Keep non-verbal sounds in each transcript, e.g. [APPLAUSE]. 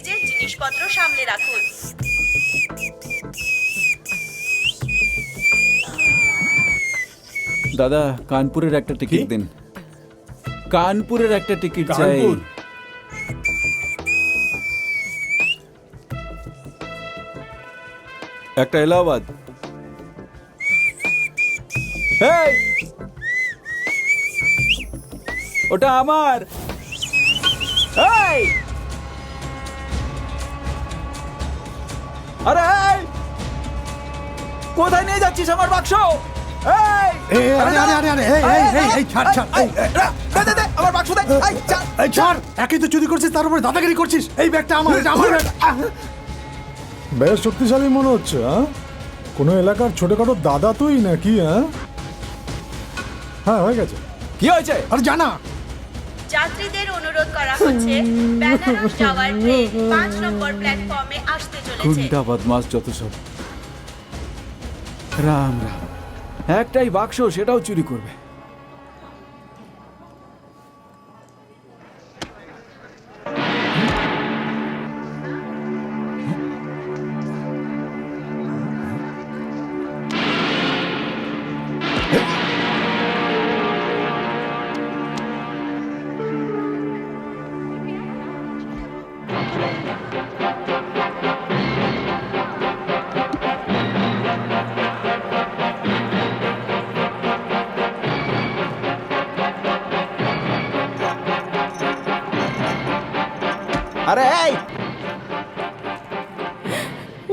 জিনিসপত্র সামলে রাখুন দাদা কানপুরের একটা টিকিট দিন কানপুরের একটা টিকিট চাই কানপুর? একটা এলাহাবাদ এই! ওটা আমার এই! আরে কোথায় নিয়ে যাচ্ছিস আমার বাক্স? এই! এই, আরে, আরে, আরে, আরে, এই, এই, এই, এই, ছাড়, ছাড়, এই, এই, দে, দে, দে, আমার বাক্স দে! এই, ছাড়। এই ছাড়! একই তো চুরি করছিস তার উপরে দাদাগিরি করছিস। এই ব্যাগটা আমার এটা আমার। বেশ শক্তিশালী মনে হচ্ছে হ্যাঁ কোনো এলাকার ছোটখাটো দাদা তুই নাকি হ্যাঁ হ্যাঁ হয়ে গেছে। কি হয়েছে? আরে জানা! যাত্রীদের অনুরোধ করা হচ্ছে বেনারস যাওয়ার ট্রেন পাঁচ নম্বর প্ল্যাটফর্মে আসতে চলেছে। গুন্ডা বদমাস যত সব। রাম রাম। একটাই বাক্স, সেটাও চুরি করবে। আরে এই!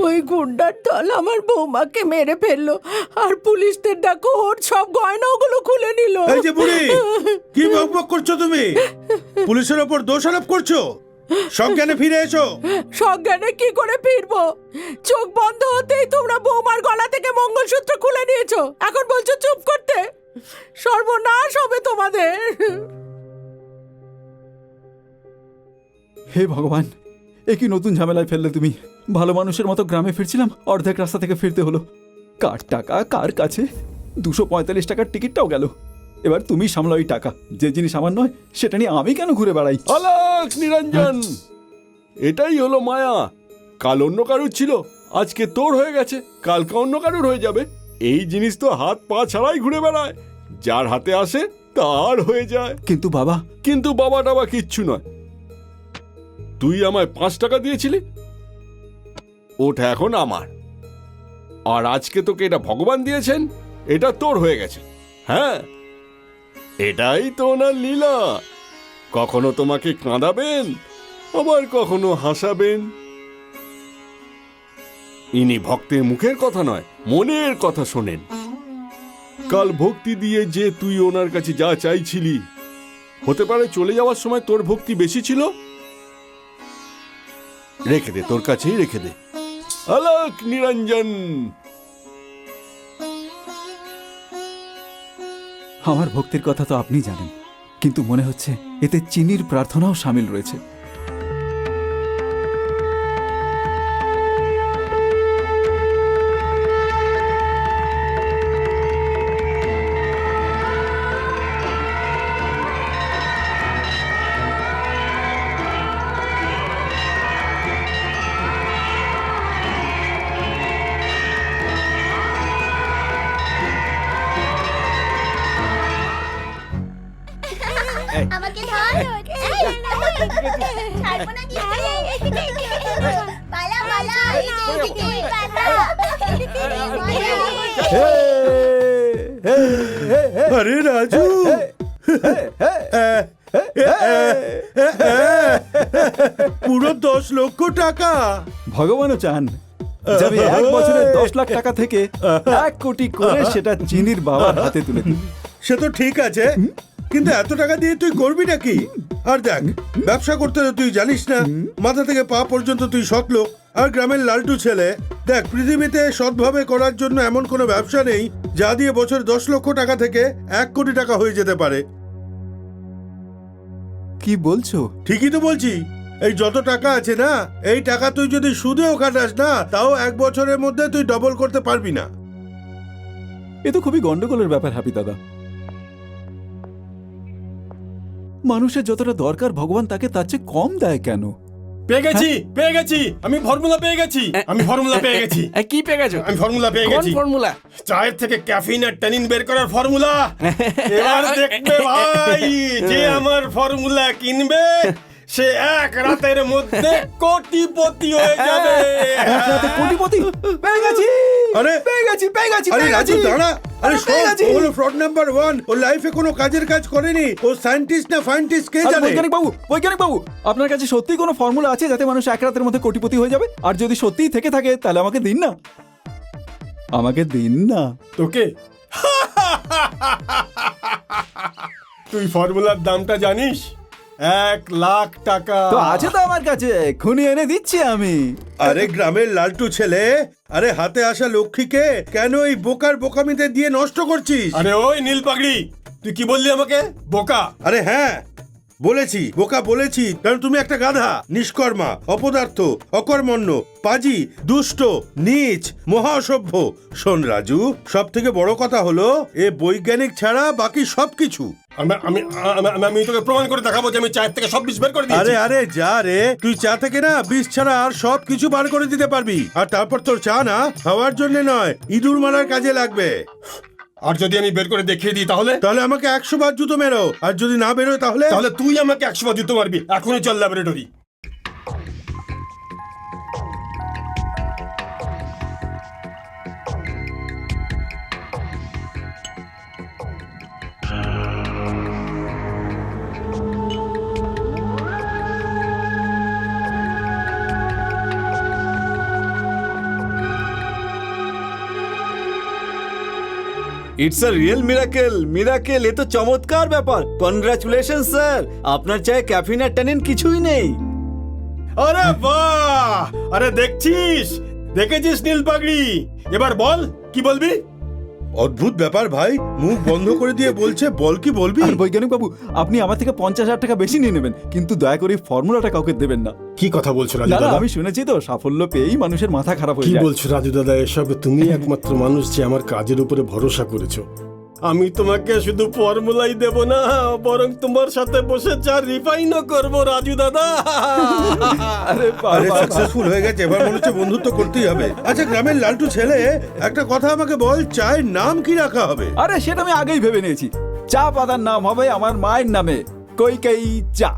ওই গুন্ডার দল আমার বৌমাকে মেরে ফেলল আর পুলিশদের দেখো ওর সব গয়নাগুলো খুলে নিল। এই যে বুড়ি কি বকবক করছ তুমি? পুলিশের ওপর দোষারোপ করছ? সজ্ঞানে ফিরে এসো। সজ্ঞানে কি করে ফিরবো? চোখ বন্ধ হতেই তোমরা বৌমার গলা থেকে মঙ্গলসূত্র খুলে নিয়েছো। এখন বলছো চুপ করতে? সর্বনাশ হবে তোমাদের। হে ভগবান এ কি নতুন ঝামেলায় ফেললে তুমি? ভালো মানুষের মতো গ্রামে ফিরছিলাম অর্ধেক রাস্তা থেকে ফিরতে হলো। কার টাকা কার কাছে? দুশো পঁয়তাল্লিশ টাকার টিকিটটাও গেল। এবার তুমি সামলাও এই টাকা। যে জিনিস আমার নয় সেটা নিয়ে আমি কেন ঘুরে বেড়াই? আলাক নিরঞ্জন! এটাই হলো মায়া। কাল অন্য কারুর ছিল আজকে তোর হয়ে গেছে কালকে অন্য কারুর হয়ে যাবে। এই জিনিস তো হাত পা ছাড়াই ঘুরে বেড়ায়। যার হাতে আসে তার হয়ে যায়। কিন্তু বাবা কিন্তু বাবা টাবা কিচ্ছু নয়। তুই আমায় পাঁচ টাকা দিয়েছিলি? ওটা এখন আমার। আর আজকে তোকে এটা ভগবান দিয়েছেন, এটা তোর হয়ে গেছে। হ্যাঁ এটাই তো ওনার লীলা। কখনো তোমাকে কাঁদাবেন, আবার কখনো হাসাবেন। ইনি ভক্তের মুখের কথা নয়, মনের কথা শোনেন। কাল ভক্তি দিয়ে যে তুই ওনার কাছে যা চাইছিলি, হতে পারে চলে যাওয়ার সময় তোর ভক্তি বেশি ছিল? রেখে দে, তোর কাছেই রেখে দে। আলোক নিরঞ্জন। আমার ভক্তির কথা তো আপনি জানেন, কিন্তু মনে হচ্ছে এতে চিনির প্রার্থনাও সামিল রয়েছে। ছাড়বো না কিন্তু পালা পালা এদিকে পালা আরে রাজু। পুরো দশ লক্ষ টাকা। ভগবানও চান। যাবে এক বছরে দশ লাখ টাকা থেকে এক কোটি করে সেটা চিনির বাবার হাতে তুলে সে তো ঠিক আছে। কিন্তু এত টাকা দিয়ে তুই করবি নাকি? আর দেখ ব্যবসা করতে তো তুই জানিস না মাথা থেকে পা পর্যন্ত তুই সৎ লোক। আর গ্রামের লালটু ছেলে দেখ পৃথিবীতে সৎভাবে করার জন্য এমন কোনো ব্যবসা নেই যা দিয়ে বছর দশ লক্ষ টাকা থেকে এক কোটি টাকা হয়ে যেতে পারে। কি বলছো? ঠিকই তো বলছি। এই যত টাকা আছে না এই টাকা তুই যদি সুদেও কাটাস না তাও এক বছরের মধ্যে তুই ডবল করতে পারবি না। এ তো খুবই গন্ডগোলের ব্যাপার হাপি দাদা। মানুষের যতটা দরকার ভগবান তাকে তার চেয়ে কম দেয় কেন? পেয়ে গেছি পেয়ে গেছি। আমি ফর্মুলা পেয়ে গেছি। আমি ফর্মুলা পেয়ে গেছি। কি পেয়ে গেছো? আমি ফর্মুলা পেয়ে গেছি। ফর্মুলা চায়ের থেকে ক্যাফিন আর ট্যানিন বের করার ফর্মুলা এবার [LAUGHS] দেখবে ভাই যে আমার ফর্মুলা কিনবে সে এক রাতের মধ্যে কোটিপতি হয়ে [LAUGHS] যাবে। এক রাতে কোটিপতি? পেয়ে গেছি। আরে পেয়ে গেছি পেয়ে গেছি আরে পেয়ে রাজু গেছি। দাঁড়া। আরে হলো ফ্রড নাম্বার ওয়ান ও লাইফে কোনো কাজের কাজ করেনি। ও সায়েন্টিস্ট না ফাইন্টিস্ট কে জানে? বৈজ্ঞানিক বাবু বৈজ্ঞানিক বাবু আপনার কাছে সত্যি কোনো ফর্মুলা আছে যাতে মানুষ এক রাতের মধ্যে কোটিপতি হয়ে যাবে? আর যদি সত্যিই থেকে থাকে তাহলে আমাকে দিন না। আমাকে দিন না। তোকে? তুই ফর্মুলার দামটা জানিস? এক লাখ টাকা। তো আছে তো আমার কাছে এক্ষুনি এনে দিচ্ছি আমি। আরে গ্রামের লালটু ছেলে আরে হাতে আসা লক্ষ্মীকে কেন এই বোকার বোকামিতে দিয়ে নষ্ট করছিস? আরে ওই নীল পাগড়ি তুই কি বললি আমাকে? বোকা। আরে হ্যাঁ বলেছি বোকা বলেছি। কারণ তুমি একটা গাধা নিষ্কর্মা অপদার্থ অকর্মণ্য পাজি দুষ্ট নীচ মহা অসভ্য শোন রাজু সব থেকে বড় কথা হলো এ বৈজ্ঞানিক ছাড়া বাকি সবকিছু। আমি তোকে প্রমাণ করে দেখাবো যে আমি চায়ের থেকে সব বিষ বের করে দিয়েছি। আরে আরে যা রে। তুই চা থেকে না বিষ ছাড়া আর সব কিছু বার করে দিতে পারবি। আর তারপর তোর চা না খাওয়ার জন্য নয় ইঁদুর মারার কাজে লাগবে। আর যদি আমি বের করে দেখিয়ে দিই তাহলে? তাহলে আমাকে একশো বার জুতো মেরো। আর যদি না বেরোয় তাহলে? তাহলে তুই আমাকে একশো বার জুতো মারবি। এখনই চল laboratory it's a real miracle miracle এ তো চমৎকার ব্যাপার কনগ্রাচুলেশন স্যার আপনার চায়ে ক্যাফিন আর ট্যানিন কিছুই নেই আরে বাহ আরে দেখছিস দেখেছিস নীল পাগড়ি এবার বল কি বলবি অদ্ভুত ব্যাপার ভাই মুখ বন্ধ করে দিয়ে বলছে বল কি বলবি? আর বৈজ্ঞানিক বাবু আপনি আমার থেকে পঞ্চাশ হাজার টাকা বেশি নিয়ে নেবেন কিন্তু দয়া করে এই ফর্মুলাটা কাউকে দেবেন না। কি কথা বলছো রাজু দাদা আমি শুনেছি তো সাফল্য পেয়েই মানুষের মাথা খারাপ কি হয়ে যায়। বলছো রাজু দাদা এসব তুমি একমাত্র মানুষ যে আমার কাজের উপরে ভরসা করেছ। আমি তোমাকে শুধু ফর্মুলাই দেব না বরং তোমার সাথে বসে চা রিফাইনও করব রাজু দাদা। আরে আরে সাকসেসফুল হয়ে গেছে এবার মনে হচ্ছে বন্ধুত্ব করতেই হবে। আচ্ছা গ্রামের লালটু ছেলে একটা কথা আমাকে বল চায়ের নাম কি রাখা হবে? আরে সেটা আমি আগেই ভেবে নিয়েছি। চা পাতার নাম হবে আমার মায়ের নামে কই কই চা।